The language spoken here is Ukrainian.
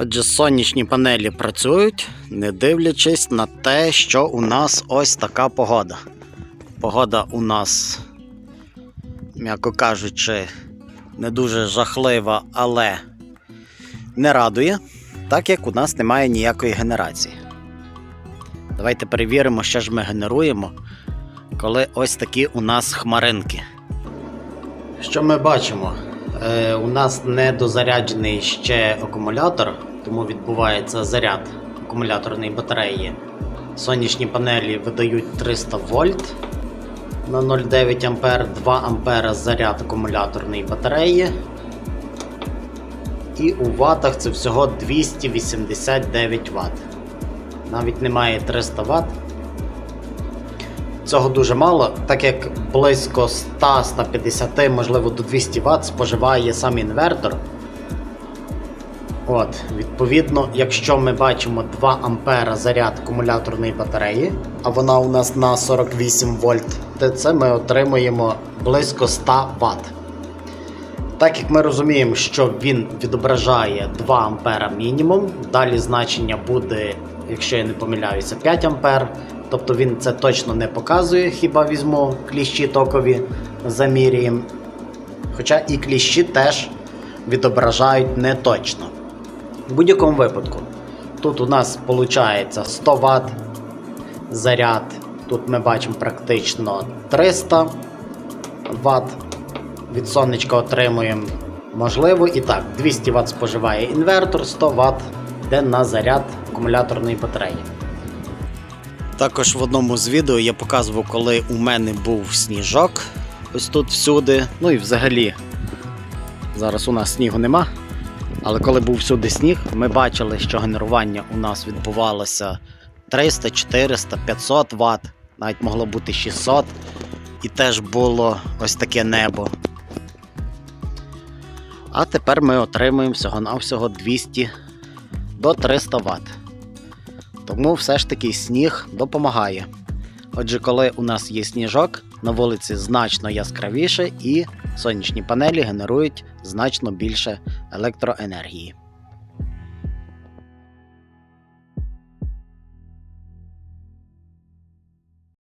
Отже, сонячні панелі працюють, не дивлячись на те, що у нас ось така погода. Погода у нас, м'яко кажучи, не дуже жахлива, але не радує, так як у нас немає ніякої генерації. Давайте перевіримо, що ж ми генеруємо, коли ось такі у нас хмаринки. Що ми бачимо? Е, у нас не дозаряджений ще акумулятор, тому відбувається заряд акумуляторної батареї. Сонячні панелі видають 300 вольт на 0,9 А, 2 ампера заряд акумуляторної батареї. І у ватах це всього 289 Вт. Навіть немає 300 Вт. Цього дуже мало, так як близько 100-150, можливо до 200 Вт споживає сам інвертор. От, Відповідно, якщо ми бачимо 2 ампера заряд акумуляторної батареї, а вона у нас на 48 вольт, то це ми отримуємо близько 100 Вт. Так як ми розуміємо, що він відображає 2 ампера мінімум, далі значення буде, якщо я не помиляюся, 5 ампер. Тобто він це точно не показує, хіба візьму кліщі токові, замірюємо. Хоча і кліщі теж відображають не точно. В будь-якому випадку, тут у нас виходить 100 Вт заряд, тут ми бачимо практично 300 Вт. Від сонечка отримуємо можливо і так, 200 Вт споживає інвертор, 100 Вт йде на заряд акумуляторної батареї. Також в одному з відео я показував, коли у мене був сніжок ось тут всюди. Ну і взагалі, зараз у нас снігу нема. Але коли був всюди сніг, ми бачили, що генерування у нас відбувалося 300, 400, 500 Вт, навіть могло бути 600. І теж було ось таке небо. А тепер ми отримуємо всього-навсього 200 до 300 Вт. Тому все ж таки сніг допомагає. Отже, коли у нас є сніжок, на вулиці значно яскравіше і сонячні панелі генерують значно більше електроенергії.